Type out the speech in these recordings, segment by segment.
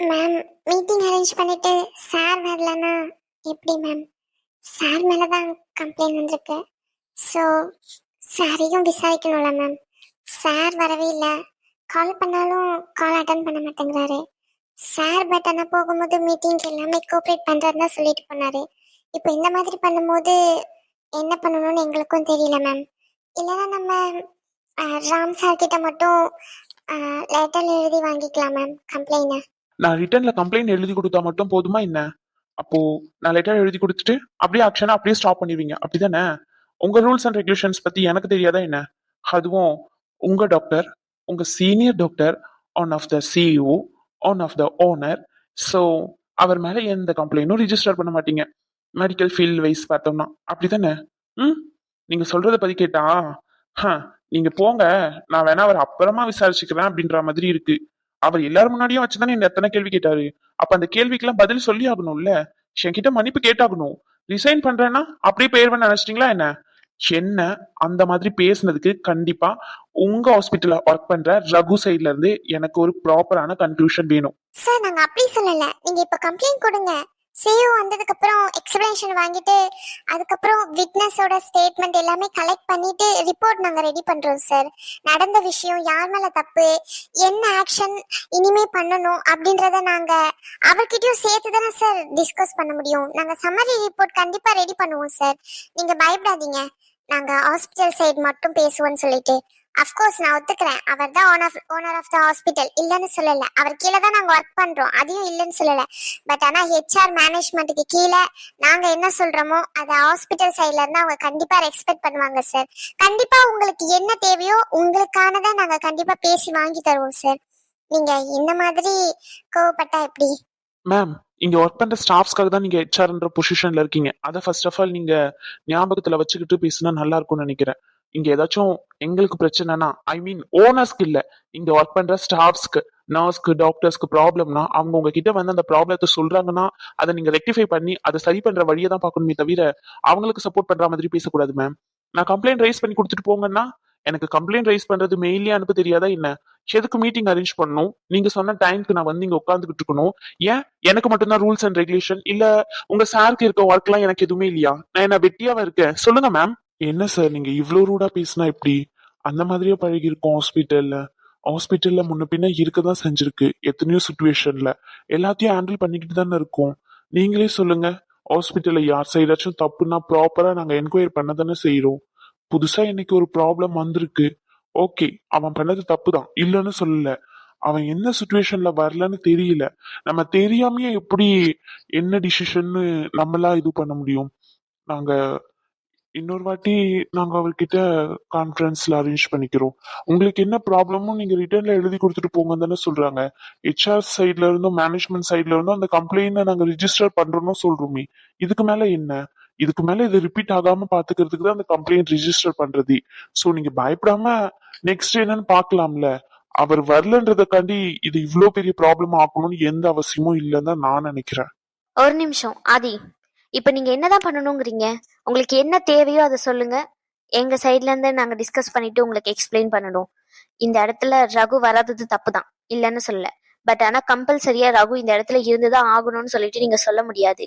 Ma'am meeting arrange பண்ணிட்டு sir வரலன்னா எப்படி மேம் சார் மேலே தான் கம்ப்ளைண்ட் வந்திருக்கு ஸோ சாரையும் விசாரிக்கணும்ல மேம் சார் வரவே இல்லை. கால் பண்ணாலும் கால் அட்டன் பண்ண மாட்டேங்கிறாரு. சார் பட் ஆனால் போகும்போது மீட்டிங்க்கு எல்லாமே கோஆப்ரேட் பண்ணுறாருன்னு தான் சொல்லிட்டு போனாரு. இப்போ இந்த மாதிரி பண்ணும்போது என்ன பண்ணணும்னு எங்களுக்கும் தெரியல மேம் இல்லைன்னா நம்ம ராம் சார் கிட்ட மட்டும் லெட்டர் எழுதி வாங்கிக்கலாம் மேம் கம்ப்ளைண்ட்டை நான் ரிட்டர்ன்ல கம்ப்ளைண்ட் எழுதி கொடுத்தா மட்டும் போதுமா என்ன? அப்போ நான் லெட்டர் எழுதி கொடுத்துட்டு அப்படியே ஆக்ஷனை அப்படியே ஸ்டாப் பண்ணிடுவீங்க. அப்படிதானே? உங்க ரூல்ஸ் அண்ட் ரெகுலேஷன்ஸ் பத்தி எனக்கு தெரியாதா என்ன? அதுவும் உங்க டாக்டர் உங்க senior doctor one of the CEO one of the owner so அவர் மேல எந்த கம்ப்ளைண்டும் ரிஜிஸ்டர் பண்ண மாட்டீங்க. மெடிக்கல் ஃபீல்ட் வைஸ் பார்த்தோம்னா. அப்படிதானே? ம்? நீங்க சொல்றத பத்தி கேட்டா ஹ, நீங்க போங்க. நான் வேணா அவர் அப்புறமா விசாரிச்சுக்கிறேன் அப்படின்ற மாதிரி இருக்கு. அவர் எல்லாரும் முன்னாடியும் வச்சுதானே என்ன எத்தனை கேள்வி கேட்டாரு? அப்ப அந்த கேள்விக்கெல்லாம் பதில் சொல்லி ஆகணும்ல? என்கிட்ட மன்னிப்பு கேட்டாகணும். ரிசைன் பண்றேன்னா அப்படியே போயிருவேன் நினைச்சிட்டீங்களா என்ன? என்ன அந்த மாதிரி பேசுனதுக்கு கண்டிப்பா உங்க ஹாஸ்பிட்டல்ல ஒர்க் பண்ற ரகு சைட்ல இருந்து எனக்கு ஒரு ப்ராப்பரான கன்க்ளூஷன் வேணும். சார் நாங்க அப்படி சொல்லல. நீங்க இப்ப கம்ப்ளைண்ட் கொடுங்க. சிஓ வந்ததுக்கு அப்புறம் எக்ஸ்பிளனேஷன் வாங்கிட்டு அதுக்கப்புறம் விட்னஸோட ஸ்டேட்மெண்ட் எல்லாமே கலெக்ட் பண்ணிட்டு ரிப்போர்ட் நாங்க ரெடி பண்றோம் சார் நடந்த விஷயம் யார் மேல தப்பு என்ன ஆக்ஷன் இனிமே பண்ணணும் அப்படின்றத நாங்க அவர்கிட்டயும் சேர்த்து தானே சார் டிஸ்கஸ் பண்ண முடியும். நாங்க சம்மரி ரிப்போர்ட் கண்டிப்பா ரெடி பண்ணுவோம் சார் நீங்க பயப்படாதீங்க. நாங்க ஹாஸ்பிட்டல் சைடு மட்டும் பேசுவோம்னு சொல்லிட்டு. அஃப்கோர்ஸ் நான் ஒத்துக்கிறேன். அவர் தான் owner owner of the hospital இல்லைன்னு சொல்லல. அவர் கீழே தான் நாங்கள் ஒர்க் பண்றோம். அதையும் இல்லைன்னு சொல்லல. பட் ஆனால் ஹெச்ஆர் மேனேஜ்மெண்ட்டுக்கு கீழே நாங்க என்ன சொல்றோமோ அதை ஹாஸ்பிட்டல் சைட்ல இருந்து அவங்க கண்டிப்பா ரெஸ்பெக்ட் பண்ணுவாங்க சார் கண்டிப்பா உங்களுக்கு என்ன தேவையோ உங்களுக்கானதை நாங்க கண்டிப்பா பேசி வாங்கி தருவோம் சார் நீங்க இந்த மாதிரி கோவப்பட்டா எப்படி? மேம் இங்க ஒர்க் பண்ற ஸ்டாஃப்ஸ்க்காக தான் நீங்க ஹெச்ஆர்ன்ற பொசிஷன்ல இருக்கீங்க. அதை ஃபர்ஸ்ட் ஆஃப் ஆல் நீங்க ஞாபகத்துல வச்சுக்கிட்டு பேசினா நல்லா இருக்கும்னு நினைக்கிறேன். இங்க ஏதாச்சும் எங்களுக்கு பிரச்சனைனா ஐ மீன் ஓனர்ஸ்க்கு இல்ல. இங்க ஒர்க் பண்ற ஸ்டாஃப்ஸ்க்கு நர்ஸ்க்கு டாக்டர்ஸ்க்கு ப்ராப்ளம்னா அவங்க உங்ககிட்ட வந்து அந்த ப்ராப்ளத்தை சொல்றாங்கன்னா அதை நீங்க ரெக்டிஃபை பண்ணி அதை சரி பண்ற வழியை தான் பார்க்கணுமே தவிர அவங்களுக்கு சப்போர்ட் பண்ற மாதிரி பேசக்கூடாது மேம் நான் கம்ப்ளைண்ட் ரைஸ் பண்ணி கொடுத்துட்டு போங்கன்னா எனக்கு கம்ப்ளைண்ட் ரைஸ் பண்றது மெயிலே அனுப்ப தெரியாதா என்ன? எதுக்கு மீட்டிங் அரேஞ்ச் பண்ணணும்? நீங்க சொன்ன டைம்க்கு நான் வந்து இங்க உட்காந்துக்கிட்டு இருக்கணும். ஏன்? எனக்கு மட்டும்தான் ரூல்ஸ் அண்ட் ரெகுலேஷன் இல்ல உங்க சாருக்கு இருக்க ஒர்க் எல்லாம் எனக்கு எதுவுமே இல்லையா? நான் என்ன வெட்டியாவா இருக்கேன்? சொல்லுங்க மேம் என்ன சார் நீங்க இவ்வளோ ரூடா பேசினா எப்படி அந்த மாதிரியே பழகி இருக்கோம் ஹாஸ்பிட்டல்ல. ஹாஸ்பிட்டல்ல முன்ன பின்ன இருக்கதான் செஞ்சிருக்கு. எத்தனையோ சுச்சுவேஷன்ல எல்லாத்தையும் ஹேண்டில் பண்ணிக்கிட்டு தானே இருக்கோம். நீங்களே சொல்லுங்க. ஹாஸ்பிட்டல்ல யார் சைடாச்சும் தப்புன்னா ப்ராப்பரா நாங்க என்கொயரி பண்ண தானே செய்யறோம் புதுசா இன்னைக்கு ஒரு ப்ராப்ளம் வந்திருக்கு. ஓகே அவன் பண்ணது தப்பு தான் இல்லைன்னு சொல்லல. அவன் என்ன சுச்சுவேஷன்ல வரலன்னு தெரியல. நம்ம தெரியாமயே எப்படி என்ன டிசிஷன்னு நம்மளா இது பண்ண முடியும்? நாங்க இன்னொரு வாட்டி நாங்க அவர்கிட்ட கான்ஃபரன்ஸ்ல அரேஞ்ச் பண்ணிக்கிறோம். உங்களுக்கு என்ன ப்ராப்ளமும் நீங்க ரிட்டர்ன்ல எழுதி கொடுத்துட்டு போங்க தானே சொல்றாங்க. ஹெச்ஆர் சைட்ல இருந்தும் மேனேஜ்மெண்ட் சைட்ல இருந்தும் அந்த கம்ப்ளைண்ட நாங்க ரிஜிஸ்டர் பண்றோம்னு சொல்றோமே. இதுக்கு மேல என்ன? இதுக்கு மேல இது ரிப்பீட் ஆகாம பாத்துக்கிறதுக்கு தான் அந்த கம்ப்ளைண்ட் ரிஜிஸ்டர் பண்றது. சோ நீங்க பயப்படாம நெக்ஸ்ட் என்னன்னு பாக்கலாம்ல அவர் வரலன்றதுக்காண்டி இது இவ்ளோ பெரிய ப்ராப்ளம் ஆகணும்னு எந்த அவசியமும் இல்லைன்னு தான் நான் நினைக்கிறேன். ஒரு நிமிஷம் ஆதி. இப்போ நீங்க என்னதான் பண்ணணுங்கிறீங்க? உங்களுக்கு என்ன தேவையோ அதை சொல்லுங்கள் எங்கள் சைட்லேருந்து நாங்கள் டிஸ்கஸ் பண்ணிவிட்டு உங்களுக்கு எக்ஸ்பிளைன் பண்ணணும். இந்த இடத்துல ரகு வராதது தப்பு தான் இல்லைன்னு சொல்லலை. பட் ஆனால் கம்பல்சரியாக ரகு இந்த இடத்துல இருந்து தான் ஆகணும்னு சொல்லிட்டு நீங்கள் சொல்ல முடியாது.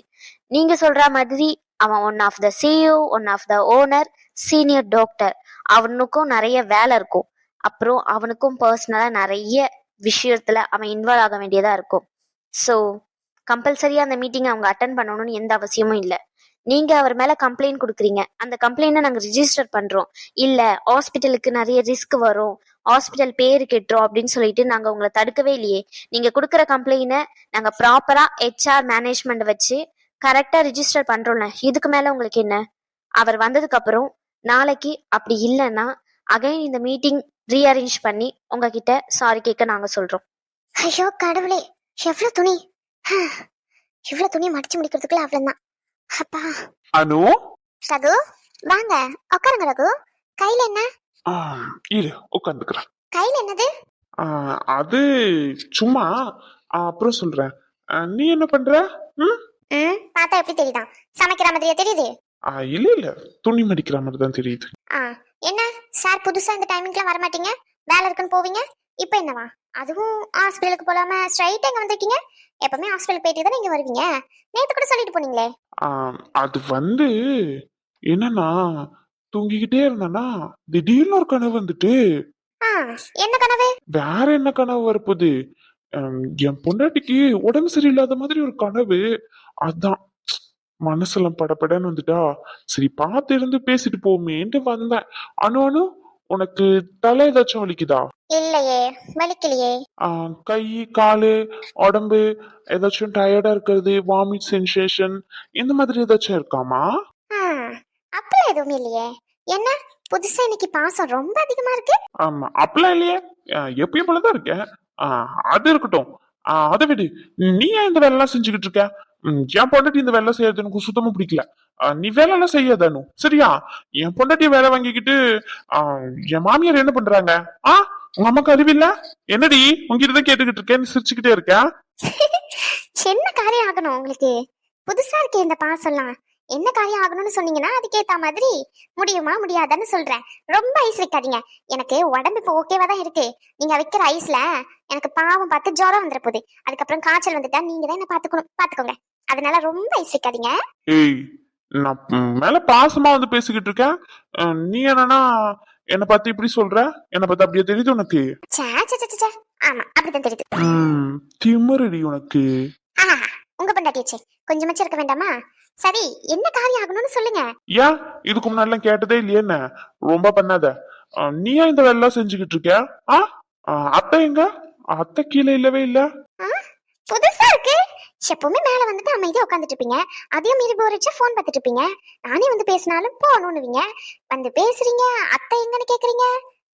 நீங்கள் சொல்கிற மாதிரி அவன் one of the CEO one of the owner senior doctor அவனுக்கும் நிறைய வேலை இருக்கும். அப்புறம் அவனுக்கும் பர்சனலாக நிறைய விஷயத்தில் அவன் இன்வால்வ் ஆக வேண்டியதாக இருக்கும். ஸோ கம்பல்சரியாக அந்த மீட்டிங் அவங்க அட்டன் பண்ணணும்னு எந்த அவசியமும் இல்லை. நீங்க அவர் மேல கம்ப்ளைண்ட் கொடுக்குறீங்க. அந்த கம்ப்ளைண்ட்டை நாங்க ரிஜிஸ்டர் பண்றோம். இல்ல ஹாஸ்பிட்டலுக்கு நிறைய ரிஸ்க் வரும். ஹாஸ்பிட்டல் பேர் கெட்டுரும் அப்படின்னு சொல்லிட்டு நாங்க உங்களை தடுக்கவே இல்லையே. நீங்க கொடுக்குற கம்ப்ளைண்ட்டை நாங்க ப்ராப்பரா ஹெச்ஆர் மேனேஜ்மெண்ட் வச்சு கரெக்டா ரிஜிஸ்டர் பண்றோம்ல. இதுக்கு மேல உங்களுக்கு என்ன? அவர் வந்ததுக்கு அப்புறம் நாளைக்கு அப்படி இல்லைன்னா அகைன் இந்த மீட்டிங் ரீஅரேஞ்ச் பண்ணி உங்ககிட்ட சாரி கேட்க நாங்க சொல்றோம். ஐயோ கடவுளே. எவ்வளவு துணி. இவ்வளவு துணி மடிச்சு முடிக்கிறதுக்குள்ள அவ்வளவுதான். அப்பா. அனு? ரகு வாங்க. உட்காருங்க ரகு. கையில என்ன? ஆ, இரு உட்காந்துக்கிறேன் கையில என்னது? அது சும்மா அப்புறம் சொல்றேன். நீ என்ன பண்ற? ம்? பார்த்தா எப்படி தெரியுதா? சமைக்கிற மாதிரியா தெரியுது? ஆ, இல்ல இல்ல. துணி மடிக்கிற மாதிரி தான் தெரியுது. ஆ என்ன? சார் புதுசா இந்த டைமிங்க்குலாம் வர மாட்டீங்க வேலை இருக்குன்னு போவீங்க? இப்போ என்னவா? அதுவும் ஹாஸ்பிட்டலுக்கு போலாம ஸ்ட்ரைட்டா இங்க வந்திருக்கீங்க? எப்பவுமே ஹாஸ்பிட்டல் போயிட்டு தானே இங்க வருவீங்க? நேத்து கூட சொல்லிட்டு போனீங்களே. அது வந்து என்னன்னா தூங்கிக்கிட்டே இருந்தேன்னா திடீர்னு ஒரு கனவு வந்துட்டு. என்ன கனவு? வேற என்ன கனவு வரப்போகுது? என் பொண்டாட்டிக்கு உடம்பு சரியில்லாத மாதிரி ஒரு கனவு. அதான் மனசுலாம் படபடன்னு வந்துட்டா. சரி பார்த்து இருந்து பேசிட்டு போமேன்ட்டு வந்தேன். அனு அனு உனக்கு தலை ஏதாச்சும் வலிக்குதா? இல்லையே வலிக்கலையே. கை காலு உடம்பு ஏதாச்சும் டயர்டா இருக்கிறது வாமிட் சென்சேஷன் இந்த மாதிரி ஏதாச்சும் இருக்காமா? அப்பெல்லாம் எதுவுமே இல்லையே. என்ன புதுசா இன்னைக்கு பாசம் ரொம்ப அதிகமா இருக்கு? ஆமா அப்பெல்லாம் இல்லையே. எப்பயும் போலதான் இருக்கேன். அது இருக்கட்டும். அதை விடு. நீ ஏன் இந்த வேலை எல்லாம் செஞ்சுக்கிட்டு இருக்க? என் பொண்டாட்டி இந்த வேலை செய்யறது எனக்கு சுத்தமா பிடிக்கல. நீ வேலை எல்லாம் செய்யாதானு சரியா? என் பொண்டாட்டி வேலை வாங்கிக்கிட்டு என் மாமியார் என்ன பண்றாங்க? ஆ உங்க அம்மாக்கு அறிவில்ல என்னடி உங்ககிட்ட கேட்டுக்கிட்டு இருக்கேன் சிரிச்சுக்கிட்டே இருக்கேன் என்ன காரியம் ஆகணும் உங்களுக்கு? புதுசா இருக்கே இந்த பாசம்லாம். என்ன காரியம் ஆகணும்னு சொன்னீங்கன்னா அதுக்கேத்த மாதிரி முடியுமா முடியாதான்னு சொல்றேன். ரொம்ப ஐஸ் வைக்காதீங்க. எனக்கு உடம்பு இப்போ ஓகேவா தான் இருக்கு. நீங்க வைக்கிற ஐஸ்ல எனக்கு பாவம் பார்த்து ஜுரம் வந்துட போகுது அதுக்கப்புறம் காய்ச்சல் வந்துட்டா நீங்க தான் என்ன பாத்துக்கணும் பாத்துக்கோங்க அதனால ரொம்ப ஐஸ் வைக்காதீங்க. நான் மேல பாசமா வந்து பேசிக்கிட்டு இருக்கேன். அஹ், நீ என்னன்னா என்ன பார்த்து இப்படி சொல்ற? என்ன பார்த்து அப்படியே தெரியுது உனக்கு? சே சே, சே, சே, சே. ஆமா அப்படிதான் தெரியுது. ம், திமிருடி உனக்கு. ஆஹா உங்க பொண்டாட்டியாச்சே கொஞ்சமாச்சும் இருக்க வேண்டாமா? சரி என்ன காரியம் ஆகணும்னு சொல்லுங்க. ஏன் இதுக்கு முன்னாடி கேட்டதே இல்லையே என்ன? ரொம்ப பண்ணாத. அஹ், நீ ஏன் இந்த வேலை எல்லாம் செஞ்சுக்கிட்டு இருக்க? ஆ அஹ், அத்தை எங்க? அத்தை கீழே இல்லவே இல்ல. புதுசா இருக்கு. எப்பவுமே மேல வந்துட்டு அமைதியா உட்காந்துட்டு இருப்பீங்க அதையும் மீறி போர் வச்சா போன் பார்த்துட்டு இருப்பீங்க நானே வந்து பேசினாலும் போகணும்னுவீங்க. வந்து பேசுறீங்க அத்தை எங்கன்னு கேக்குறீங்க?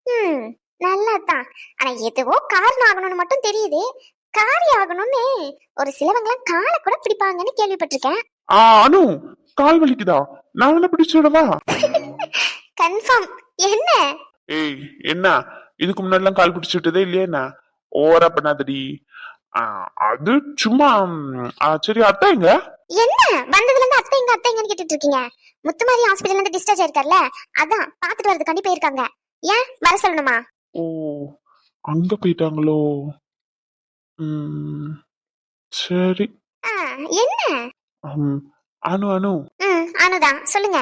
ம் நல்லதுதான். ஆனா எதுவோ காரணம் ஆகணும்னு மட்டும் தெரியுது. காரியம் ஆகணும்னு ஒரு சிலவங்களாம் காலை கூட பிடிப்பாங்கன்னு கேள்விப்பட்டிருக்கேன். ஆ அனு கால் வலிக்குதா? நான் என்ன பிடிச்சு விடவா கன்ஃபார்ம். என்ன? ஏய் என்ன? இதுக்கு முன்னாடி எல்லாம் கால் பிடிச்சு விட்டதே இல்லையே என்ன? ஓவரா பண்ணாதடி. அது சும்மா சரி அத்தை எங்க? என்ன? வந்ததுல இருந்து அத்தை எங்க அத்தை எங்கன்னு கேட்டுட்டு இருக்கீங்க முத்துமாரி ஹாஸ்பிடல்ல இருந்து டிஸ்சார்ஜ் ஆயிருக்கார்ல? அதான் பாத்துட்டு வரதுக்காண்டி போயிருக்காங்க. ஏன்? வர சொல்லணுமா? ஓ அங்க போயிட்டாங்களோ? சரி. ஆ, என்ன? அனு அனு. அனுதான். சொல்லுங்க.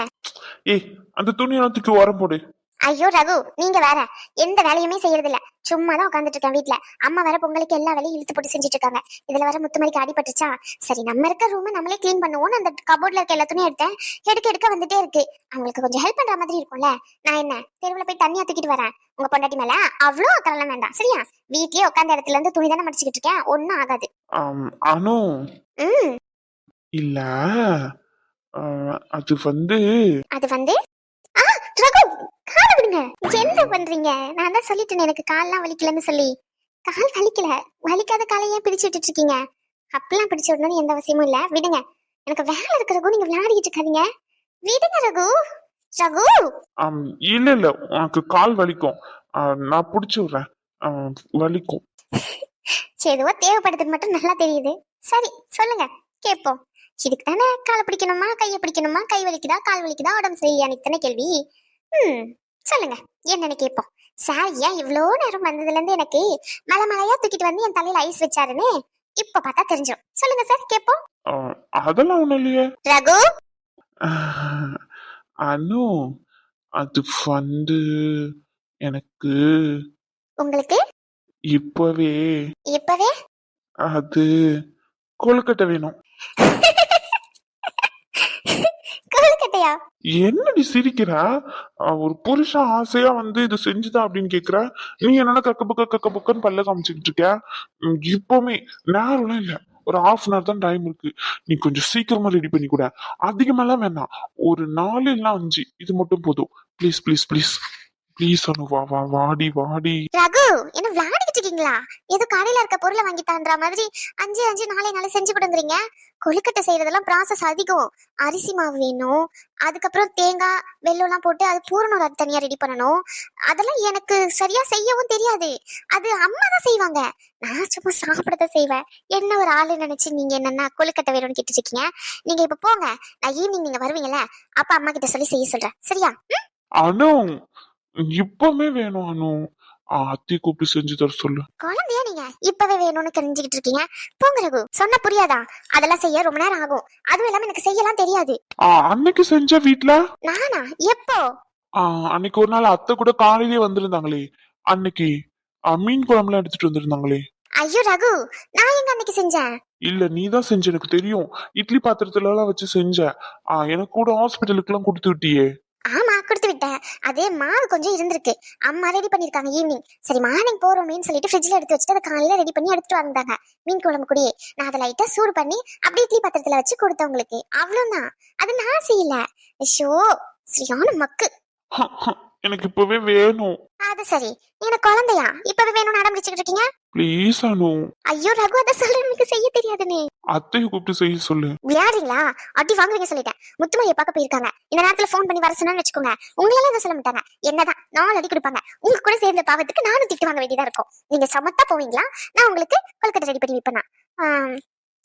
ஏய் அந்த துணியெல்லாம் தூக்கி உரம் போடு. ஐயோ ரகு நீங்க வேற. எந்த வேலையுமே செய்யறது இல்ல சும்மா தான் உட்காந்துட்டு இருக்கேன் வீட்ல. அம்மா வேற பொங்கலுக்கு எல்லா வேலையும் இழுத்து போட்டு செஞ்சுட்டு இருக்காங்க இதுல வர முத்துமணிக்கு அடிபட்டுச்சா சரி நம்ம இருக்க ரூம் நம்மளே க்ளீன் பண்ணுவோம்னு அந்த கபோர்ட்ல இருக்க எல்லா துணியும் எடுத்தேன். எடுக்க எடுக்க வந்துட்டே இருக்கு. அவங்களுக்கு கொஞ்சம் ஹெல்ப் பண்ற மாதிரி இருக்கும்ல. நான் என்ன தெருவுல போய் தண்ணியா தூக்கிட்டு வரேன். உங்க பொண்டாட்டி மேல அவ்வளோ அக்கறலாம் வேண்டாம். சரியா? வீட்லயே உட்காந்த இடத்துல இருந்து துணி தானே மடிச்சுக்கிட்டு இருக்கேன். ஒன்னும் ஆகாது. அனு. ம். இல்ல. அது வந்து அது வந்து? ரகு காலை விடுங்க என்ன பண்றீங்க? நான் தான் சொல்லிட்டேனே எனக்கு கால்லாம் வலிக்கலன்னு சொல்லி. கால் வலிக்கல. வலிக்காத காலை ஏன் பிடிச்சு விட்டுட்டு இருக்கீங்க அப்பெல்லாம் பிடிச்சு விடணும்னு எந்த அவசியமும் இல்ல. விடுங்க. எனக்கு வேலை இருக்கு ரகு. நீங்க விளையாடிக்கிட்டு இருக்காதீங்க. விடுங்க ரகு. ரகு! இல்ல இல்ல. உனக்கு கால் வலிக்கும். நான் பிடிச்சி விடுறேன். வலிக்கும். எதுவோ தேவைப்படுதுன்னு மட்டும் நல்லா தெரியுது. சரி சொல்லுங்க. கேட்போம். இதுக்கு தானே காலை பிடிக்கணுமா? கையை பிடிக்கணுமா? கை வலிக்குதா? கால் வலிக்குதா? உடம்பு சரியில்லையான்னு தானே கேள்வி. ம். சொல்லுங்க என்னன்னு கேட்போம் சார் ஏன் இவ்வளோ நேரம் வந்ததுல இருந்து எனக்கு மலை மலையா தூக்கிட்டு வந்து என் தலையில ஐஸ் வச்சாருன்னு இப்ப பார்த்தா தெரிஞ்சிடும் சொல்லுங்க சார் கேட்போம். அதெல்லாம் ஒண்ணும் இல்லையே. ரகு? அனு அது வந்து எனக்கு உங்களுக்கு? இப்பவே இப்பவே? அது கொழுக்கட்டை வேணும். கொழுக்கட்டையா என்னடி சிரிக்கிற? ஒரு புருஷன் ஆசையா வந்து இது செஞ்சுதா அப்படின்னு கேக்குற? நீ என்னன்னா கக்க புக்க கக்க புக்கன்னு பல்ல காமிச்சுக்கிட்டு இருக்கியா? இப்பவுமே நேரம்லாம் இல்ல. ஒரு ஹாஃப் அன் தான் டைம் இருக்கு. நீ கொஞ்சம் சீக்கிரமா ரெடி பண்ணி கூட அதிகமெல்லாம் வேணாம். ஒரு நாலு இல்லைன்னா அஞ்சு. இது மட்டும் போதும். Please please please please Anu வா வா வாடி வாடி. ரகு என்ன விளையாடிக்கிட்டு இருக்கீங்களா? ஏதோ கடையில இருக்க பொருளை வாங்கி தான்ற மாதிரி அஞ்சு அஞ்சு நாளை நாளை செஞ்சு கொடுங்குறீங்க. கொழுக்கட்டை செய்யறதெல்லாம் ப்ராசஸ் அதிகம். அரிசி மாவு வேணும். அதுக்கப்புறம் தேங்காய் வெல்லம்லாம் போட்டு அது பூரணம் அது தனியா ரெடி பண்ணணும். அதெல்லாம் எனக்கு சரியா செய்யவும் தெரியாது. அது அம்மா தான் செய்வாங்க. நான் சும்மா சாப்பிடத செய்வேன். என்ன ஒரு ஆளு நினைச்சு நீங்க என்னன்னா கொழுக்கட்டை வேணும்னு கேட்டு இருக்கீங்க. நீங்க இப்ப போங்க. நான் ஈவினிங் நீங்க வருவீங்கல்ல. அப்ப அம்மா கிட்ட சொல்லி செய்ய சொல்றேன். சரியா? அனு இப்பவுமே வேணும் அனு. அத்தி கூப்பிட்டு செஞ்சு தர சொல்லு. குழந்தையா நீங்க? இப்பவே வேணும்னு தெரிஞ்சுக்கிட்டு இருக்கீங்க. போங்க ரகு. சொன்னா புரியாதா? அதெல்லாம் செய்ய ரொம்ப நேரம் ஆகும். அதுவும் இல்லாம எனக்கு செய்யலாம் தெரியாது. அன்னைக்கு செஞ்ச வீட்ல? நானா? எப்போ? அன்னைக்கு ஒரு நாள் அத்தை கூட காலையிலே வந்திருந்தாங்களே. அன்னைக்கு மீன் குழம்புலாம் எடுத்துட்டு வந்திருந்தாங்களே. ஐயோ ரகு. நான் எங்க அன்னைக்கு செஞ்சேன்? இல்ல நீ தான் செஞ்ச எனக்கு தெரியும். இட்லி பாத்திரத்துல எல்லாம் வச்சு செஞ்ச. எனக்கு கூட ஹாஸ்பிட்டலுக்கு எல்லாம் கொடுத்து விட்டியே. ஆமா கொடுத்து விட்டேன். அதே மாவு கொஞ்சம் இருந்திருக்கு. அம்மா ரெடி பண்ணிருக்காங்க ஈவினிங் சரி மார்னிங் போறோமேன்னு சொல்லிட்டு ஃப்ரிட்ஜ்ல எடுத்து வச்சுட்டு அதை காலையில ரெடி பண்ணி எடுத்துட்டு வந்தாங்க. மீன் குழம்பு கூடயே. நான் அதை லைட்டா சூடு பண்ணி அப்படியே இட்லி பாத்திரத்துல வச்சு கொடுத்தவங்களுக்கு அவ்வளவுதான். அது நான் செய்யல. ஷோ சரியான மக்கு. எனக்கு இப்பவே வேணும். அது சரி. நீ எனக்கு குழந்தையா? இப்பவே வேணும்னு அடம் பிடிச்சிட்டு இருக்கீங்க? ப்ளீஸ் அனு. ஐயோ ரகு அதை சொல்ற எனக்கு செய்ய தெரியாதுன்னு அத்தையை கூப்பிட்டு செய்ய சொல்லு. விளையாடுறீங்களா? அடி வாங்குவீங்க சொல்லிட்டேன். முத்துமணியை பார்க்க போயிருக்காங்க. இந்த நேரத்துல ஃபோன் பண்ணி வர சொன்னு வச்சுக்கோங்க. உங்களெல்லாம் எதுவும் சொல்ல மாட்டாங்க? என்னதான் நாலு அடி கொடுப்பாங்க. உங்க கூட சேர்ந்த பாவத்துக்கு நானும் திட்டு வாங்க வேண்டியதா இருக்கும். நீங்க சமத்தா போவீங்களா? நான் உங்களுக்கு கொழுக்கட்டை ரெடி பண்ணி வைப்பேனா? ஆம்,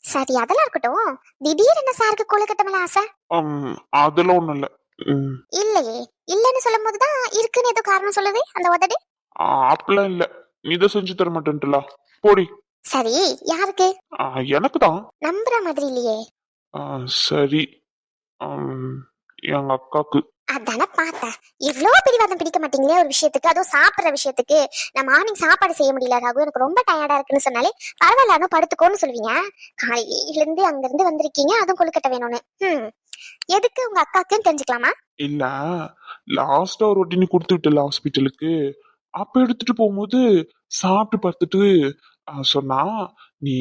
சரி அதெல்லாம் இருக்கட்டும். திடீர் என்ன சாருக்கு கொழுக்கட்டை மேல ஆசை? அதெல்லாம் ஒண்ணும் இல்ல. இல்லையே. இல்லைன்னு சொல்லும் போதுதான் இருக்குன்னு ஏதோ காரணம் சொல்லுது அந்த உதடு அப்படிலாம் இல்ல. நீ தான் செஞ்சு தர மாட்டேன்ட்டுல. போடி. சரி யாருக்கு? எனக்கு தான். நம்புற மாதிரி இல்லையே. சரி. எங்க அக்காக்கு. அதானே பார்த்தேன். எவ்வளோ பிடிவாதம் பிடிக்க மாட்டீங்களே ஒரு விஷயத்துக்கு அதுவும் சாப்பிட்ற விஷயத்துக்கு. நான் மார்னிங் சாப்பாடு செய்ய முடியல ராகு. எனக்கு ரொம்ப டயர்டா இருக்குன்னு சொன்னாலே பரவாயில்ல அதுவும் படுத்துக்கோன்னு சொல்லுவீங்க. காலையிலேருந்து அங்கிருந்து வந்திருக்கீங்க அதுவும் கொழுக்கட்டை வேணும்னு. ம் எதுக்கு உங்க அக்காக்குன்னு தெரிஞ்சுக்கலாமா? இல்ல லாஸ்டா ஒரு வாட்டி கொடுத்து விட்டல ஹாஸ்பிட்டலுக்கு அப்ப எடுத்துட்டு போகும்போது சாப்பிட்டு பார்த்துட்டு சொன்னா நீ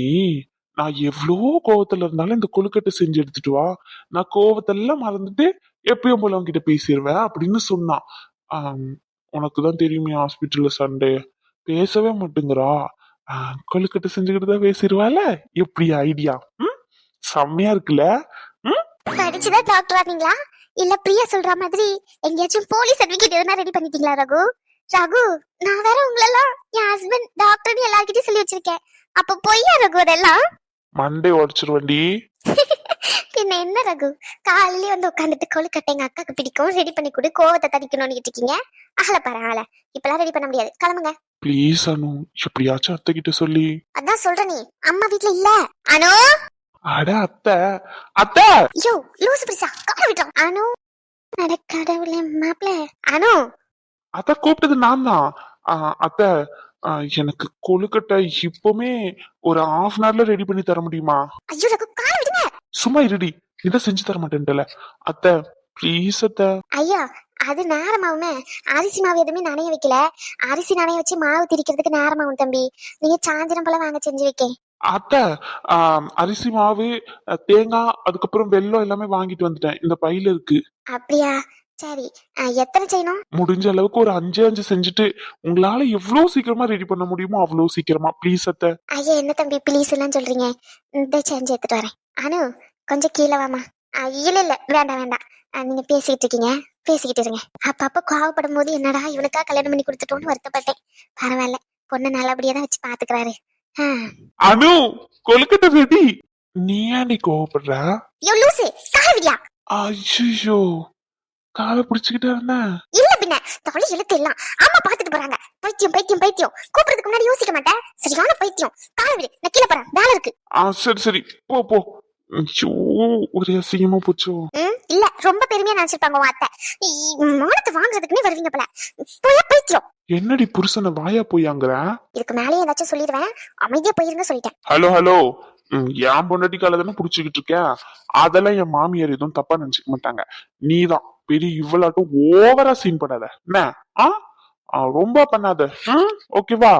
நான் எவ்வளோ கோவத்துல இருந்தாலும் இந்த கொழுக்கட்டை செஞ்சு எடுத்துட்டு வா. நான் கோவத்தெல்லாம் மறந்துட்டு எப்பயும் போல உன்கிட்ட பேசிடுவேன் அப்படின்னு சொன்னான். உனக்கு தான் தெரியுமே ஹாஸ்பிட்டல்ல சண்டே. பேசவே மாட்டேங்கிறா. கொழுக்கட்டை செஞ்சுக்கிட்டு தான் பேசிடுவால எப்படி ஐடியா ம்? செம்மையா இருக்குல்ல? படிச்சுதான் டாக்டர் ஆனீங்களா? இல்ல பிரியா சொல்ற மாதிரி எங்கேயாச்சும் போலீஸ் சர்டிபிகேட் எதுனா ரெடி பண்ணிட்டீங்களா ரகு? ரகு நான் வேற உங்களெல்லாம் என் ஹஸ்பண்ட் டாக்டர்னு எல்லார்கிட்டயும் சொல்லி வச்சிருக்கேன். அப்ப பொய்யா ரகு அதெல்லாம்? மண்டே உடச்சிருவண்டி பின்ன என்ன ரகு? காலையிலே வந்து உட்காந்துட்டு கொழுக்கட்டை எங்க அக்காக்கு பிடிக்கும். ரெடி பண்ணி கொடு. கோவத்தை தடிக்கணும்னு இருக்கீங்க. ஆள பாரு ஆள இப்பெல்லாம் ரெடி பண்ண முடியாது. கிளம்புங்க. ப்ளீஸ் அனு எப்படியாச்சும் அத்தை கிட்ட சொல்லி. அதான் சொல்ற நீ. அம்மா வீட்ல இல்ல. அனு? அட அத்தை. அத்தை! ஐயோ லூசு பிரிசா கால விட்டோம் அனு? அட கடவுளே மாப்ள அனு? அத்தை கூப்பிட்டது நான் தான் அத்தை எனக்கு கொழுக்கட்டை இப்பவுமே ஒரு ஹாஃப் அன் ஹவர்ல ரெடி பண்ணி தர முடியுமா? ஐயோ சும்மா இருடி இதை செஞ்சு தர மாட்டேன்டல அத்தை ப்ளீஸ் அத்தை. ஐயா அது நேரமாவுமே. அரிசி மாவு எதுவுமே நனைய வைக்கல. அரிசி நனைய வச்சு மாவு திரிக்கிறதுக்கு நேரமாவும் தம்பி. நீங்க சாயந்தரம் போல வாங்க செஞ்சு வைக்க அத்தை அரிசி மாவு தேங்காய் அதுக்கப்புறம் வெல்லம் எல்லாமே வாங்கிட்டு வந்துட்டேன். இந்த பையில இருக்கு. அப்படியா? சரி. எத்தனை செய்யணும்? முடிஞ்ச அளவுக்கு ஒரு அஞ்சு அஞ்சு செஞ்சுட்டு உங்களால எவ்வளவு சீக்கிரமா ரெடி பண்ண முடியுமோ அவ்வளவு சீக்கிரமா. ப்ளீஸ் அத்தை. ஐயா என்ன தம்பி ப்ளீஸ் எல்லாம் சொல்றீங்க. இந்த செஞ்சு எடுத்துட்டு வரேன். அனு கொஞ்சம் கீழே வாமா இல்ல இல்ல வேண்டாம் வேண்டாம். நீங்க பேசிக்கிட்டு இருக்கீங்க பேசிக்கிட்டு இருங்க. அப்பப்ப கோவப்படும் போது என்னடா இவனுக்கா கல்யாணம் பண்ணி கொடுத்துட்டோம்னு வருத்தப்பட்டேன். பரவாயில்ல. பொண்ணு நல்லபடியா தான் வச்சு பாத்துக்கிறாரு. அனு கொழுக்கட்டை ரெடி. நீ ஏன்டி கோவப்படுற? யோ லூசு காவியா ஐயோ காலை பிடிச்சுக்கிட்டே இருந்தேன் இல்ல பின்ன. தொலை இழுத்து எல்லாம் அம்மா பாத்துட்டு போறாங்க. பைத்தியம் பைத்தியம் பைத்தியம். கூப்பிடுறதுக்கு முன்னாடி யோசிக்க மாட்டேன். சரியான பைத்தியம். கால விடு நான் கீழே போறேன். வேலை இருக்கு. ஆ சரி சரி. போ போ. ஐயோ ஒரே அசிங்கமா போச்சோ? இல்ல ரொம்ப பெருமையா நினைச்சிருப்பாங்க உன் அத்தை. மானத்தை வாங்குறதுக்குன்னே வருவீங்க போல. போயா பைத்தியம் என்னடி புருஷனை வாயா போயாங்கிற? இதுக்கு மேலே ஏதாச்சும் சொல்லிடுவேன். அமைதியா போயிருங்க சொல்லிட்டேன். Hello hello. என் பொண்டாட்டி காலை தானே புடிச்சுக்கிட்டு இருக்கேன் அதெல்லாம் என் மாமியார் எதுவும் தப்பா நினைச்சுக்க மாட்டாங்க. நீதான். பெரிய இவ்வளாட்டும் ஓவரா சீன் பண்ணாத. என்ன? ஆ? ரொம்ப பண்ணாத. ஓகேவா?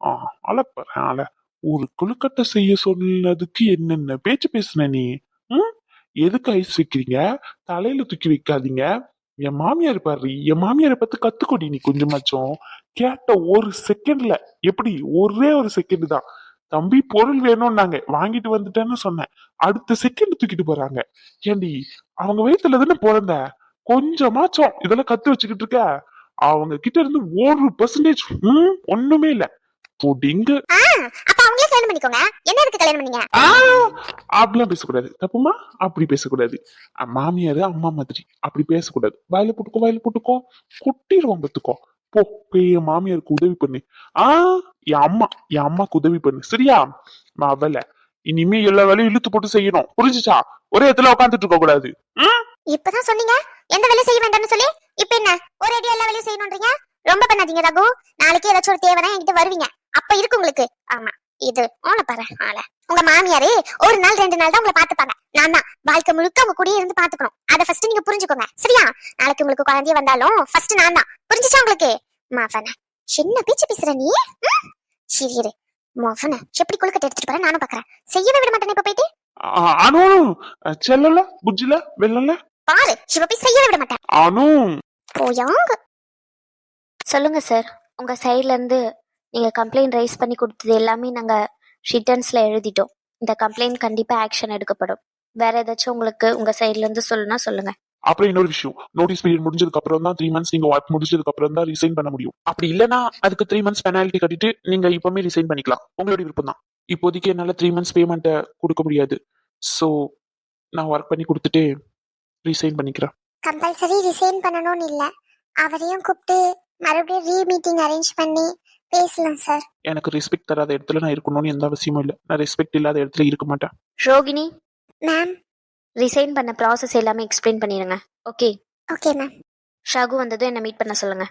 ஆ அழப்பறேன் அழ. ஒரு கொழுக்கட்டை செய்ய சொன்னதுக்கு என்னென்ன பேச்சு பேசுன நீ? ம்? எதுக்கு ஐஸ் வைக்கிறீங்க? தலையில தூக்கி வைக்காதீங்க. என் மாமியார் பாரு என் மாமியாரை பத்தி கத்துக்கொடி நீ கொஞ்சமாச்சும். கேட்ட ஒரு செகண்ட்ல எப்படி? ஒரே ஒரு செகண்ட் தான். தம்பி பொருள் வேணும்னாங்க. வாங்கிட்டு வந்துட்டேன்னு சொன்னேன். அடுத்த செகண்ட் தூக்கிட்டு போறாங்க. ஏண்டி அவங்க வயித்துல தானே பிறந்த? கொஞ்சமாச்சும் இதெல்லாம் கத்து வச்சுக்கிட்டு இருக்க. அவங்க கிட்ட இருந்து ஒரு பர்சன்டேஜ் ஒண்ணுமே இல்ல. புடிங்க. அவங்களே கல்யாணம் பண்ணிக்கோங்க. என்ன இருக்கு கல்யாணம் பண்ணீங்க? அப்படிலாம் பேசக்கூடாது. தப்புமா? அப்படி பேசக்கூடாது. மாமியாரு அம்மா மாதிரி அப்படி பேசக்கூடாது. வாயில போட்டுக்கோ வாயில போட்டுக்கோ. குட்டிடுவோம் பத்துக்கோ. போ என் மாமியாருக்கு உதவி பண்ணு. ஆ என் அம்மா என் அம்மாக்கு உதவி பண்ணு. சரியா? அவல இனிமே எல்லா வேலையும் இழுத்து போட்டு செய்யணும். புரிஞ்சுச்சா? ஒரே இடத்துல உட்காந்துட்டு இருக்க கூடாது? இப்பதான் சொன்னீங்க? எந்த வேலையும் செய்ய வேண்டாம்னு சொல்லி? இப்ப என்ன? ஒரு அடி எல்லா வேலையும் செய்யணும்ன்றீங்க ரொம்ப பண்ணாதீங்க ரகு. நாளைக்கு ஏதாச்சும் ஒரு தேவைனா என்கிட்ட வருவீங்க. அப்ப இருக்கு உங்களுக்கு. ஆமா. இது. ஆள பாரு ஆள. உங்க மாமியாரு ஒரு நாள் ரெண்டு நாள் தான் உங்களை பாத்துப்பாங்க நான் தான். வாழ்க்கை முழுக்க உங்க கூடயே இருந்து பாத்துக்கணும் அதை ஃபர்ஸ்ட் நீங்க புரிஞ்சுக்கோங்க. சரியா? நாளைக்கு உங்களுக்கு குழந்தைய வந்தாலும் ஃபர்ஸ்ட் நான் தான். புரிஞ்சுச்சா உங்களுக்கு? மாஃபன சின்ன பேச்சு பேசுற நீ? சரி மோஃபன எப்படி குழுக்கட்டை எடுத்துட்டு போற நானும் பாக்குறேன். செய்யவே விட மாட்டேன் இப்ப போயிட்டு. அனு! செல்லல? புஜ்ஜில? வெள்ளல? பாரு போய் செய்யவே விட மாட்டேன். அனு! போயாங்க. சொல்லுங்க சார் உங்க சைட்ல இருந்து நீங்க கம்ப்ளைண்ட் ரைஸ் பண்ணி கொடுத்தது எல்லாமே நாங்க ரிட்டர்ன்ஸ்ல எழுதிட்டோம். இந்த கம்ப்ளைண்ட் கண்டிப்பா ஆக்ஷன் எடுக்கப்படும். வேற ஏதாச்சும் உங்களுக்கு உங்க சைட்ல இருந்து சொல்லணும்னா சொல்லுங்க. அப்புறம் இன்னொரு விஷயம். நோட்டீஸ் பீரியட் முடிஞ்சதுக்கு அப்புறம் தான் த்ரீ மந்த்ஸ் நீங்க ஒர்க் முடிஞ்சதுக்கு அப்புறம் தான் ரிசைன் பண்ண முடியும். அப்படி இல்லனா அதுக்கு த்ரீ மந்த்ஸ் பெனால்ட்டி கட்டிட்டு நீங்க இப்பவுமே ரிசைன் பண்ணிக்கலாம். உங்களுடைய விருப்பம் தான். இப்போதைக்கு என்னால த்ரீ மந்த்ஸ் பேமெண்ட்டை கொடுக்க முடியாது. ஸோ நான் ஒர்க் பண்ணி கொடுத்துட்டு ரிசைன் பண்ணிக்கிறேன். கம்பல்சரி ரிசைன் பண்ணணும்னு இல்ல. அவரையும் கூப்பிட்டு மறுபடியும் ரீ மீட்டிங் அரேஞ்ச் பண்ணி பேசலாம் சார். எனக்கு ரெஸ்பெக்ட் தராத இடத்துல நான் இருக்கணும்னு எந்த அவசியமும் இல்லை. நான் ரெஸ்பெக்ட் இல்லாத இடத்துல இருக்க மாட்டேன். ரோகிணி? மேம் ரிசைன் பண்ண ப்ராசஸ் எல்லாமே எக்ஸ்பிளைன் பண்ணிடுங்க ஓகே ஓகே மேம் ஷகு வந்ததும் என்ன மீட் பண்ண சொல்லுங்க.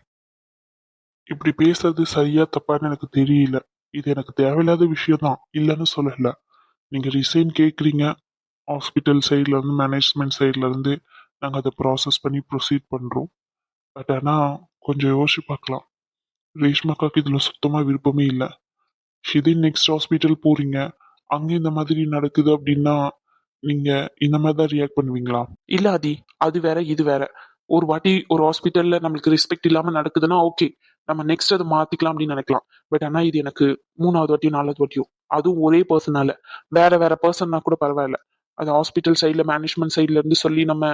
இப்படி பேசுறது சரியா தப்பான்னு எனக்கு தெரியல. இது எனக்கு தேவையில்லாத விஷயம் தான் இல்லைன்னு சொல்லல. நீங்க ரிசைன் கேக்குறீங்க. ஹாஸ்பிட்டல் சைட்ல இருந்து மேனேஜ்மெண்ட் சைட்ல இருந்து நாங்க அதை ப்ராசஸ் பண்ணி ப்ரொசீட் பண்றோம். பட் ஆனா கொஞ்சம் யோசிச்சு பார்க்கலாம். ரேஷ்மாக்காக்கு இதில் சுத்தமாக விருப்பமே இல்லை. இதே நெக்ஸ்ட் ஹாஸ்பிட்டல் போறீங்க. அங்கே இந்த மாதிரி நடக்குது அப்படின்னா நீங்க இந்த மாதிரி தான் ரியாக்ட் பண்ணுவீங்களா? இல்ல அதி அது வேற இது வேற. ஒரு வாட்டி ஒரு ஹாஸ்பிட்டல்ல நம்மளுக்கு ரெஸ்பெக்ட் இல்லாம நடக்குதுன்னா ஓகே நம்ம நெக்ஸ்ட் அதை மாத்திக்கலாம் அப்படின்னு நினைக்கலாம். பட் ஆனா இது எனக்கு மூணாவது வாட்டியும் நாலாவது வாட்டியும் அதுவும் ஒரே பர்சனால வேற வேற பர்சன்னா கூட பரவாயில்ல. அது ஹாஸ்பிட்டல் சைடில் மேனேஜ்மெண்ட் சைட்ல இருந்து சொல்லி நம்ம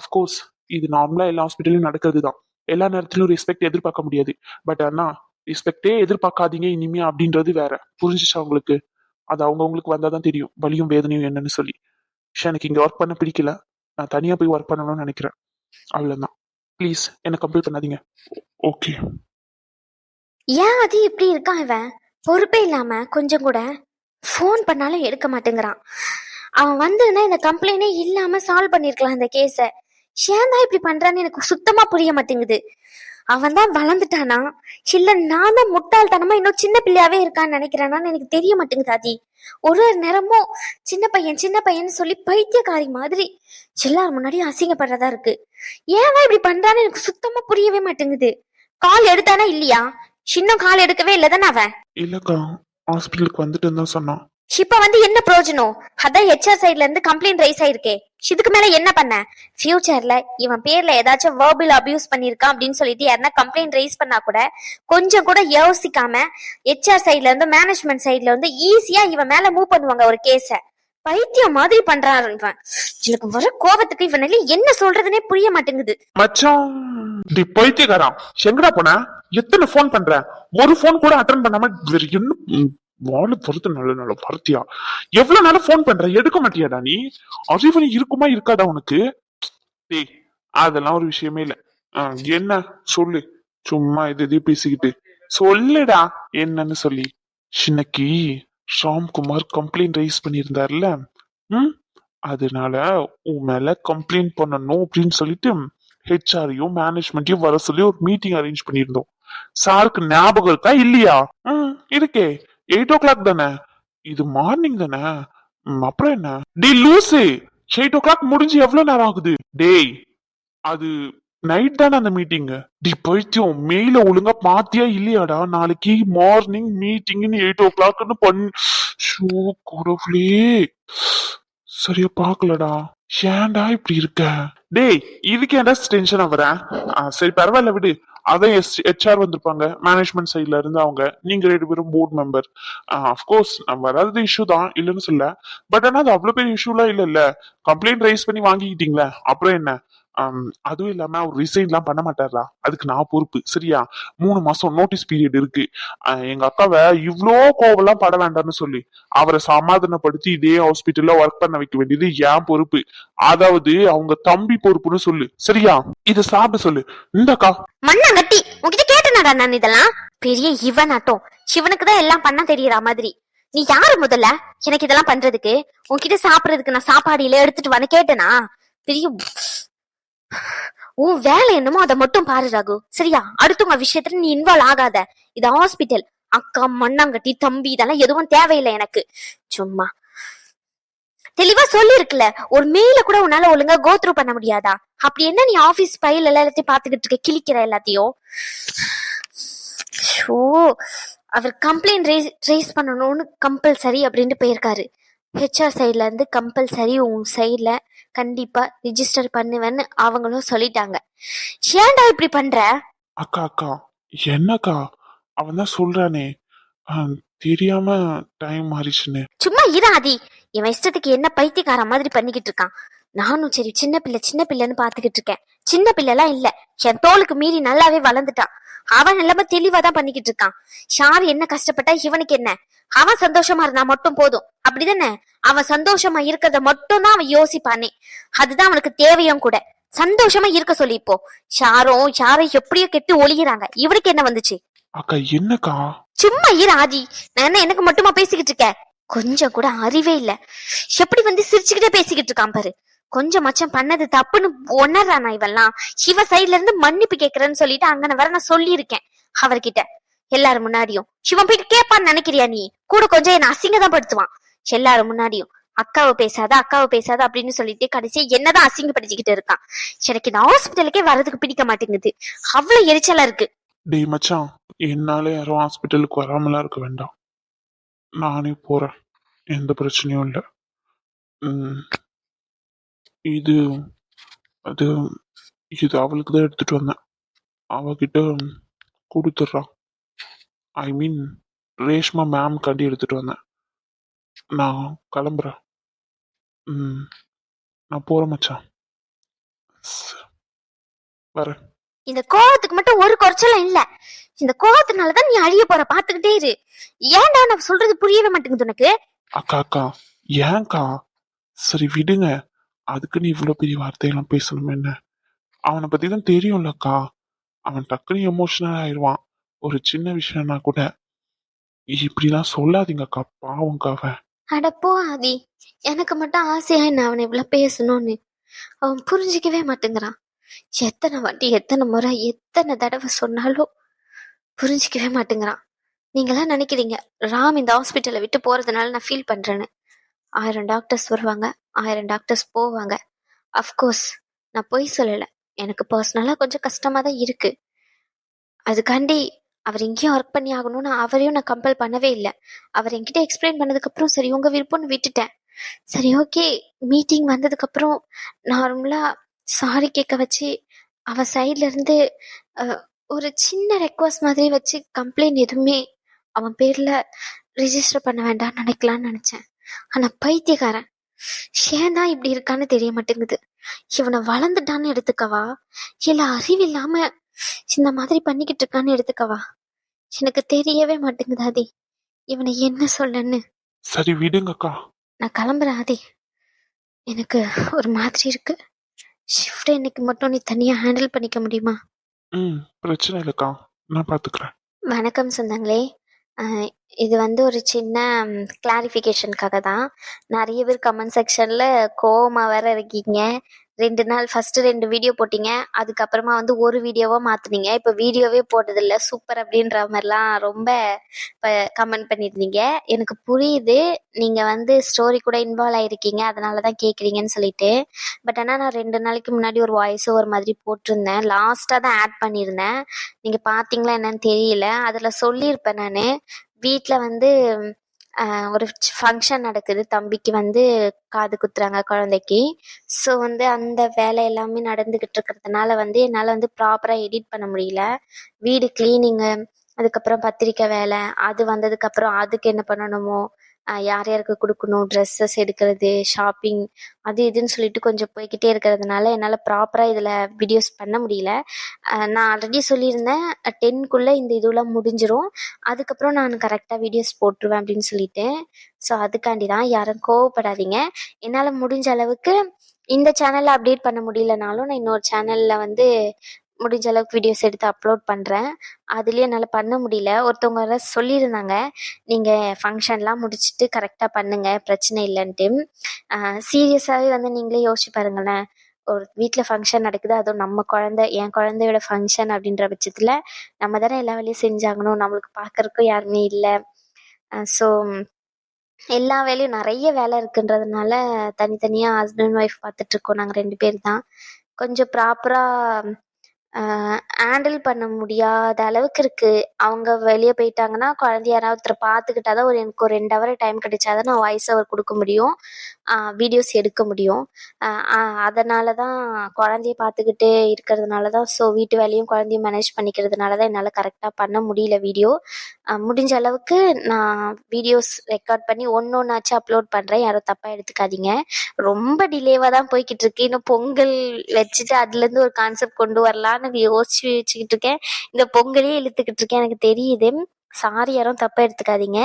அஃப்கோர்ஸ் இது நார்மலாக எல்லா ஹாஸ்பிட்டலையும் நடக்கிறது தான் எல்லா நேரத்திலும் ரெஸ்பெக்ட் எதிர்பார்க்க முடியாது. பட் அண்ணா ரெஸ்பெக்டே எதிர்பார்க்காதீங்க இனிமே அப்படின்றது வேற. புரிஞ்சிச்சா உங்களுக்கு? அது அவங்கவுங்களுக்கு வந்தாதான் தெரியும். வலியும் வேதனையும் என்னன்னு சொல்லி. ஷே, எனக்கு இங்கே ஒர்க் பண்ண பிடிக்கல. நான் தனியாக போய் ஒர்க் பண்ணணும்னு நினைக்கிறேன். அவ்வளோதான் ப்ளீஸ் என்னை கம்ப்ளீட் பண்ணாதீங்க. ஓகே ஏன் அது இப்படி இருக்கான் இவன்? பொறுப்பே இல்லாம கொஞ்சம் கூட ஃபோன் பண்ணாலும் எடுக்க மாட்டேங்கிறான். அவன் வந்திருந்தா இந்த கம்ப்ளைண்டே இல்லாம சால்வ் பண்ணிருக்கலாம் இந்த கேஸை ஏன் தான் இப்படி பண்றான்னு எனக்கு சுத்தமா புரிய மாட்டேங்குது. அவன் தான் வளர்ந்துட்டானா? இல்ல நான் தான் முட்டாள்தனமா இன்னும் சின்ன பிள்ளையாவே இருக்கான்னு நினைக்கிறானான்னு எனக்கு தெரிய மாட்டேங்குது ஆதி. ஒரு ஒரு நேரமும் சின்ன பையன் சின்ன பையன் சொல்லி பைத்தியக்காரி மாதிரி எல்லார் முன்னாடியும் அசிங்கப்படுறதா இருக்கு. ஏன் இப்படி பண்றான்னு எனக்கு சுத்தமா புரியவே மாட்டேங்குது. கால் எடுத்தானா இல்லையா? இன்னும் கால் எடுக்கவே இல்லை தானே அவன்? இல்லக்கா ஹாஸ்பிட்டலுக்கு வந்துட்டு தான் சொன்னான். இப்ப வந்து என்ன பிரயோஜனம் அதான் ஹெச்ஆர் சைடுல இருந்து கம்ப்ளைண்ட் ரைஸ் ஆயிருக்கே. இதுக்கு மேல என்ன பண்ண? ஃபியூச்சர்ல இவன் பேர்ல ஏதாச்சும் வேர்பில் அபியூஸ் பண்ணிருக்கான் அப்படின்னு சொல்லிட்டு யாருன்னா கம்ப்ளைண்ட் ரைஸ் பண்ணா கூட கொஞ்சம் கூட யோசிக்காம ஹெச்ஆர் சைடுல இருந்து மேனேஜ்மெண்ட் சைடுல வந்து ஈஸியா இவன் மேல மூவ் பண்ணுவாங்க ஒரு கேஸ பைத்தியம் மாதிரி பண்றான் இவன். எனக்கு வர கோபத்துக்கு இவனால என்ன சொல்றதுனே புரிய மாட்டேங்குது. மச்சான் டி பைத்தியக்காரன். எங்கடா போன? எத்தனை ஃபோன் பண்ற? ஒரு ஃபோன் கூட அட்டன் பண்ணாம வேற என்ன? வாழை பொறுத்து நல்ல நல்ல பருத்தியா? எவ்வளவு நேரம் ஃபோன் பண்ற? எடுக்க மாட்டியாடா நீ? அறிவு இருக்குமா இருக்காதா உனக்கு? டேய் அதெல்லாம் ஒரு விஷயமே இல்ல. என்ன? சொல்லு. சும்மா இது இது பேசிக்கிட்டு. சொல்லுடா என்னன்னு சொல்லி. இன்னைக்கு ராம்குமார் கம்ப்ளைண்ட் ரைஸ் பண்ணியிருந்தார்ல? ம்? அதனால உன் மேல கம்ப்ளைண்ட் பண்ணணும் அப்படின்னு சொல்லிட்டு ஹெச்ஆரையும் மேனேஜ்மெண்ட்டையும் வர சொல்லி ஒரு மீட்டிங் அரேஞ்ச் பண்ணியிருந்தோம். சாருக்கு ஞாபகம் இருக்கா? இல்லையா? ம் இருக்கே. எயிட் ஓ கிளாக் தானே? இது மார்னிங் தானே? அப்புறம் என்ன? டேய் லூசு! எயிட் ஓ கிளாக் முடிஞ்சு எவ்வளவு நேரம் ஆகுது? டேய் அது நைட் தானே அந்த மீட்டிங் டி பைத்தியம் மெயில ஒழுங்கா பாத்தியா இல்லையாடா? நாளைக்கு மார்னிங் மீட்டிங்னு எயிட் ஓ கிளாக்னு பண்ணி ஷோ கடவுளே! சரியா பாக்கலடா ஏன்டா இப்படி இருக்க? டேய் இதுக்கு ஏன்டா டென்ஷன் ஆகுறேன் சரி பரவாயில்ல விடு. அதான் எஸ் ஹெச்ஆர் வந்திருப்பாங்க. மேனேஜ்மெண்ட் சைட்ல இருந்து அவங்க. நீங்க ரெண்டு பேரும் போர்ட் மெம்பர் அஃப்கோர்ஸ் நம்ம வராதது இஷ்யூ தான். இல்லைன்னு சொல்ல. பட் ஆனா அது அவ்வளவு பெரிய இஷ்யூலாம் இல்ல இல்ல கம்ப்ளைண்ட் ரைஸ் பண்ணி வாங்கிக்கிட்டீங்களே. அப்புறம் என்ன? அதுவும் இல்லாம அவர் ரிசைன் எல்லாம் பண்ண மாட்டாரா? அதுக்கு நான் பொறுப்பு. சரியா? மூணு மாசம் நோட்டீஸ் பீரியட் இருக்கு. எங்க அக்காவை இவ்ளோ கோவம்லாம் பட வேண்டாம்னு சொல்லி அவரை சமாதானப்படுத்தி இதே ஹாஸ்பிட்டல்ல ஒர்க் பண்ண வைக்க வேண்டியது ஏன் பொறுப்பு. அதாவது அவங்க தம்பி பொறுப்புன்னு சொல்லு. சரியா? இத சாப்பிட சொல்லு. இந்தக்கா மண்ணாங்கட்டி உன்கிட்ட கேட்டனடா நான் இதெல்லாம்? பெரிய இவன் ஆட்டம் சிவனுக்கு தான் எல்லாம் பண்ண தெரியற மாதிரி. நீ யாரு முதல்ல? எனக்கு இதெல்லாம் பண்றதுக்கு? உன்கிட்ட சாப்பிடறதுக்கு நான் சாப்பாடு இல்ல எடுத்துட்டு வந்து கேட்டனா? பெரிய உன் வேலை என்னமோ அதை மட்டும் பாரு ராகு. சரியா? அடுத்தவங்க விஷயத்துல நீ இன்வால்வ் ஆகாத. இது ஹாஸ்பிட்டல் அக்கா மண்ணாங்கட்டி தம்பி இதெல்லாம் எதுவும் தேவையில்லை எனக்கு. சும்மா. தெளிவா சொல்லிருக்குல ஒரு மெயில கூட உன்னால ஒழுங்கா கோத்ரூ பண்ண முடியாதா? அப்படி என்ன நீ ஆபீஸ் ஃபைல் எல்லாத்தையும் பாத்துக்கிட்டு இருக்க கிழிக்கிற எல்லாத்தையும்? ஷோ அவர் கம்ப்ளைண்ட் ரேஸ் ரேஸ் பண்ணணும்னு கம்பல்சரி அப்படின்ட்டு போயிருக்காரு. ஹெச்ஆர் சைட்ல இருந்து கம்பல்சரி உன் சைட்ல கண்டிப்பா ரிஜிஸ்டர் பண்ணுவேன்னு அவங்களும் சொல்லிட்டாங்க. ஏன்டா இப்படி பண்ற? அக்கா அக்கா என்னக்கா? அவன் தான் சொல்றானே. ஆஹ், தெரியாம டைம் மாறிச்சுன்னு சும்மா இராதி இவன் இஷ்டத்துக்கு என்ன பைத்தியக்கார மாதிரி பண்ணிக்கிட்டு இருக்கான். நானும் சரி சின்ன பிள்ளை சின்ன பிள்ளைன்னு பாத்துக்கிட்டு இருக்கேன். சின்ன பிள்ளைலாம் இல்ல. என் தோளுக்கு மீறி நல்லாவே வளர்ந்துட்டான். அவன் எல்லாமே தெளிவா தான் பண்ணிக்கிட்டு இருக்கான். ஷார் என்ன கஷ்டப்பட்டா இவனுக்கு என்ன? அவன் சந்தோஷமா இருந்தா மட்டும் போதும். அப்படிதானே? அவன் சந்தோஷமா இருக்கிறத மட்டும் தான் அவன் யோசிப்பானே. அதுதான் அவனுக்கு தேவையும் கூட. சந்தோஷமா இருக்க சொல்லி இப்போ. ஷாரும் யாரும் எப்படியோ கெட்டு ஒளிகிறாங்க இவனுக்கு என்ன வந்துச்சு? அக்கா என்னக்கா? சும்மா இரு ஆதி. நான் என்ன எனக்கு மட்டுமா பேசிக்கிட்டு இருக்கேன்? கொஞ்சம் கூட அறிவே இல்ல. எப்படி வந்து சிரிச்சுக்கிட்டே பேசிக்கிட்டு இருக்கான் பாரு. கொஞ்சம் மச்சம் பண்ணது தப்புன்னு உணர்றானா இவெல்லாம்? சிவ சைடுல இருந்து மன்னிப்பு கேக்குறேன்னு சொல்லிட்டு அங்கன வர நான் சொல்லியிருக்கேன் அவர்கிட்ட. எல்லாரும் முன்னாடியும். சிவன் போயிட்டு கேட்பான்னு நினைக்கிறியா நீ? கூட கொஞ்சம் என்ன அசிங்கதான் படுத்துவான் எல்லாரும் முன்னாடியும். அக்காவை பேசாத அக்காவை பேசாத அப்படின்னு சொல்லிட்டு கடைசியா என்னதான் அசிங்கப்படுத்திக்கிட்டு இருக்கான். எனக்கு இந்த ஹாஸ்பிட்டலுக்கே வர்றதுக்கு பிடிக்க மாட்டேங்குது. அவ்வளவு எரிச்சலா இருக்கு. டேய் மச்சான் என்னால யாரும் ஹாஸ்பிட்டலுக்கு வராமலாம் இருக்க வேண்டாம். நானே போறேன். எந்த பிரச்சனையும் இல்லை. இது அது இது அவளுக்கு தான் எடுத்துட்டு வந்தேன். அவகிட்ட கொடுத்துட்றான் ஐ மீன் ரேஷ்மா மேம் கண்டி எடுத்துட்டு வந்தேன். நான் கிளம்புறேன். ம் நான் போறேன் மச்சான். வரேன். இந்த கோவத்துக்கு மட்டும் ஒரு குறைச்சலும் இல்ல. இந்த கோவத்தினாலதான் நீ அழிய போற பாத்துக்கிட்டே இரு. ஏன்டா நான் சொல்றது புரியவே மாட்டேங்குது உனக்கு? அக்கா அக்கா ஏன்க்கா? சரி விடுங்க. அதுக்குன்னு இவ்வளோ பெரிய வார்த்தையெல்லாம் பேசணும் என்ன? அவனை பற்றி தான் தெரியும்லக்கா. அவன் டக்குனு எமோஷனல் ஆயிடுவான். ஒரு சின்ன விஷயம்னா கூட இப்படிலாம் சொல்லாதீங்கக்கா பாவம்க்கா அவன். அட ஆதி எனக்கு மட்டும் ஆசையா என்ன அவனை இவ்வளோ பேசணும்னு? அவன் புரிஞ்சிக்கவே மாட்டேங்கிறான். எத்தனை வாட்டி எத்தனை முறை எத்தனை தடவை சொன்னாலும் புரிஞ்சிக்கவே மாட்டேங்கிறான். நீங்களாம் நினைக்கிறீங்க ராம் இந்த ஹாஸ்பிட்டலை விட்டு போறதுனால நான் ஃபீல் பண்றேன்னு. ஆயிரம் டாக்டர்ஸ் வருவாங்க ஆயிரம் டாக்டர்ஸ் போவாங்க. அஃப்கோர்ஸ் நான் பொய் சொல்லலை. எனக்கு பர்சனலாக கொஞ்சம் கஷ்டமாக தான் இருக்குது அதுக்காண்டி அவர் எங்கேயும் ஒர்க் பண்ணி ஆகணும்னு அவரையும் நான் கம்பல் பண்ணவே இல்லை. அவர் என்கிட்ட எக்ஸ்பிளைன் பண்ணதுக்கப்புறம் சரி உங்கள் விருப்பம்னு விட்டுட்டேன். சரி ஓகே மீட்டிங் வந்ததுக்கப்புறம் நார்மலாக சாரி கேட்க வச்சு அவன் சைட்லேருந்து ஒரு சின்ன ரெக்வஸ்ட் மாதிரி வச்சு கம்ப்ளைண்ட் எதுவுமே அவன் பேரில் ரிஜிஸ்டர் பண்ண வேண்டாம்னு நினைக்கலான்னு நினச்சேன். ஆனா பைத்தியக்காரன் ஏன் தான் இப்படி இருக்கான்னு தெரிய மாட்டேங்குது. இவனை வளர்ந்துட்டான்னு எடுத்துக்கவா? இல்ல அறிவில்லாம இந்த மாதிரி பண்ணிக்கிட்டு இருக்கான்னு எடுத்துக்கவா? எனக்கு தெரியவே மாட்டேங்குது ஆதி. இவனை என்ன சொல்லன்னு சரி விடுங்கக்கா. நான் கிளம்புறேன் ஆதி. எனக்கு ஒரு மாதிரி இருக்கு. ஷிஃப்ட் இன்னைக்கு மட்டும் நீ தனியா ஹேண்டில் பண்ணிக்க முடியுமா? ம் பிரச்சனை இல்லைக்கா. நான் பாத்துக்கிறேன். வணக்கம் சொந்தங்களே. இது வந்து ஒரு சின்ன கிளாரிஃபிகேஷனுக்காக தான் நிறைய பேர் கமெண்ட் செக்ஷன்ல கோவமா வேற இருக்கீங்க. ரெண்டு நாள் ஃபர்ஸ்ட் ரெண்டு வீடியோ போட்டீங்க. அதுக்கப்புறமா வந்து ஒரு வீடியோவா மாத்துனீங்க. இப்போ வீடியோவே போட்டதில்ல. சூப்பர் அப்படின்ற மாதிரிலாம் ரொம்ப கமெண்ட் பண்ணியிருந்தீங்க. எனக்கு புரியுது. நீங்க வந்து ஸ்டோரி கூட இன்வால்வ் ஆயிருக்கீங்க. அதனால தான் கேட்குறீங்கன்னு சொல்லிட்டு. பட் ஆனால் நான் ரெண்டு நாளைக்கு முன்னாடி ஒரு வாய்ஸ் ஒரு மாதிரி போட்டிருந்தேன். லாஸ்ட்டாக தான் ஆட் பண்ணியிருந்தேன். நீங்க பாத்தீங்களா என்னன்னு தெரியல. அதுல சொல்லியிருப்பேன் நான். வீட்டில் வந்து ஒரு ஃபங்க்ஷன் நடக்குது. தம்பிக்கு வந்து காது குத்துறாங்க குழந்தைக்கு. ஸோ வந்து அந்த வேலை எல்லாமே நடந்துகிட்டு இருக்கிறதுனால வந்து என்னால் வந்து ப்ராப்பராக எடிட் பண்ண முடியல. வீடு கிளீனிங்கு அதுக்கப்புறம் பத்திரிக்கை வேலை அது வந்ததுக்கப்புறம் அதுக்கு என்ன பண்ணணுமோ யார் யாருக்கு கொடுக்கணும்? ட்ரெஸ்ஸஸ் எடுக்கிறது ஷாப்பிங் அது இதுன்னு சொல்லிட்டு கொஞ்சம் போய்கிட்டே இருக்கிறதுனால என்னால் ப்ராப்பராக இதில் வீடியோஸ் பண்ண முடியல. நான் ஆல்ரெடி சொல்லியிருந்தேன் டென்க்குள்ளே இந்த இதுவெலாம் முடிஞ்சிடும் அதுக்கப்புறம் நான் கரெக்டாக வீடியோஸ் போட்டுருவேன் அப்படின்னு சொல்லிட்டு ஸோ அதுக்காண்டி தான் யாரும் கோவப்படாதீங்க. என்னால் முடிஞ்ச அளவுக்கு இந்த சேனலில் அப்டேட் பண்ண முடியலனாலும் நான் இன்னொரு சேனலில் வந்து முடிஞ்ச அளவுக்கு வீடியோஸ் எடுத்து அப்லோட் பண்ணுறேன் அதுலேயே என்னால் பண்ண முடியல. ஒருத்தவங்க வேறு சொல்லியிருந்தாங்க நீங்கள் ஃபங்க்ஷன்லாம் முடிச்சுட்டு கரெக்டாக பண்ணுங்கள் பிரச்சனை இல்லைன்ட்டு. சீரியஸாகவே வந்து நீங்களே யோசிச்சு பாருங்களேன். ஒரு வீட்டில் ஃபங்க்ஷன் நடக்குது அதுவும் நம்ம குழந்தை என் குழந்தையோட ஃபங்க்ஷன் அப்படின்ற பட்சத்தில் நம்ம தானே எல்லா வேலையும் செஞ்சாங்கணும் நம்மளுக்கு பார்க்குறக்கும் யாருமே இல்லை. ஸோ எல்லா வேலையும் நிறைய வேலை இருக்குன்றதுனால தனித்தனியாக ஹஸ்பண்ட் ஒய்ஃப் பார்த்துட்ருக்கோம் நாங்கள் ரெண்டு பேர் தான். கொஞ்சம் ப்ராப்பராக ஹேண்டில் பண்ண முடியாத அளவுக்கு இருக்குது அவங்க வெளியே போயிட்டாங்கன்னா குழந்தைய யாராவது ஒருத்தர் பார்த்துக்கிட்டா தான் ஒரு எனக்கு ஒரு ரெண்டு ஹவர் டைம் கிடைச்சா தான் நான் வாய்ஸ் ஓவர் கொடுக்க முடியும். வீடியோஸ் எடுக்க முடியும். அதனால தான் குழந்தைய பார்த்துக்கிட்டு இருக்கிறதுனால தான் ஸோ வீட்டு வேலையும் குழந்தையும் மேனேஜ் பண்ணிக்கிறதுனால தான் என்னால் கரெக்டாக பண்ண முடியல வீடியோ முடிஞ்ச அளவுக்கு நான் வீடியோஸ் ரெக்கார்ட் பண்ணி ஒன்று ஒன்றாச்சும் அப்லோட் பண்ணுறேன் யாரும் தப்பாக எடுத்துக்காதீங்க. ரொம்ப டிலேவாக தான் போய்கிட்டு இருக்கு. இன்னும் பொங்கல் வச்சுட்டு அதுலேருந்து ஒரு கான்செப்ட் கொண்டு வரலான்னு யோசிச்சு வச்சுக்கிட்டு இருக்கேன். இந்த பொங்கலே இழுத்துக்கிட்டு இருக்கேன். எனக்கு தெரியுது. சாரி யாரும் தப்பாக எடுத்துக்காதீங்க.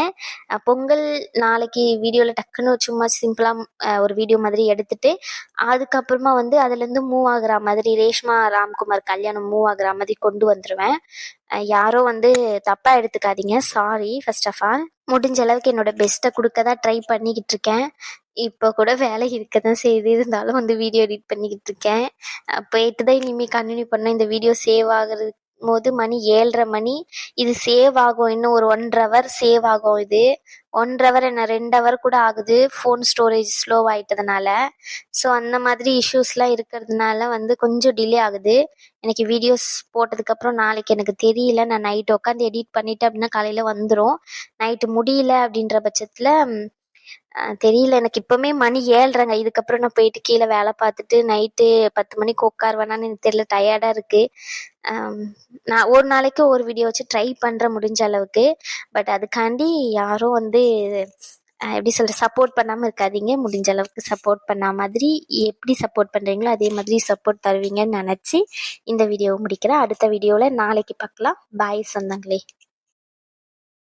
பொங்கல் நாளைக்கு வீடியோவில் டக்குன்னு சும்மா சிம்பிளாக ஒரு வீடியோ மாதிரி எடுத்துட்டு அதுக்கப்புறமா வந்து அதுலேருந்து மூவ் ஆகுற மாதிரி ரேஷ்மா ராம்குமார் கல்யாணம் மூவ் ஆகுற மாதிரி கொண்டு வந்துடுவேன் யாரோ யாரும் வந்து தப்பாக எடுத்துக்காதீங்க. சாரி ஃபர்ஸ்ட் ஆஃப் ஆல் முடிஞ்ச அளவுக்கு என்னோட பெஸ்ட்டை கொடுக்க தான் ட்ரை பண்ணிக்கிட்டு இருக்கேன். இப்போ கூட வேலை இருக்க தான் செய்து இருந்தாலும் வந்து வீடியோ எடிட் பண்ணிக்கிட்டு இருக்கேன். போயிட்டு தான் இனிமேல் கண்டினியூ பண்ண இந்த வீடியோ சேவ் ஆகுறது போது மணி ஏழரை மணி. இது சேவ் ஆகும் இன்னும் ஒரு ஒன்றரை ஹவர் சேவ் ஆகும் இது. ஒன்றரை ஹவர் என்ன ரெண்டு ஹவர் கூட ஆகுது. ஃபோன் ஸ்டோரேஜ் ஸ்லோ ஆகிட்டதுனால ஸோ அந்த மாதிரி இஷ்யூஸ்லாம் இருக்கிறதுனால வந்து கொஞ்சம் டிலே ஆகுது. எனக்கு வீடியோஸ் போட்டதுக்கப்புறம் நாளைக்கு எனக்கு தெரியல. நான் நைட் உட்காந்து எடிட் பண்ணிவிட்டு அப்படின்னா காலையில் வந்துடும் நைட்டு முடியல அப்படின்ற பட்சத்தில் தெரியல. எனக்கு இப்போமே மணி ஏழ்ரைங்க. இதுக்கப்புறம் நான் போயிட்டு கீழே வேலை பார்த்துட்டு நைட்டு பத்து மணிக்கு உட்காருவேனான்னு எனக்கு தெரியல. டயர்டாக இருக்குது நான் ஒரு நாளைக்கு ஒரு வீடியோ வச்சு ட்ரை பண்ணுற முடிஞ்ச அளவுக்கு. பட் அதுக்காண்டி யாரும் வந்து எப்படி சொல்ற சப்போர்ட் பண்ணாமல் இருக்காதீங்க. முடிஞ்ச அளவுக்கு சப்போர்ட் பண்ண மாதிரி எப்படி சப்போர்ட் பண்ணுறீங்களோ அதே மாதிரி சப்போர்ட் தருவீங்கன்னு நினச்சி இந்த வீடியோவை முடிக்கிறேன். அடுத்த வீடியோவில் நாளைக்கு பார்க்கலாம். பாய் சொந்தங்களே.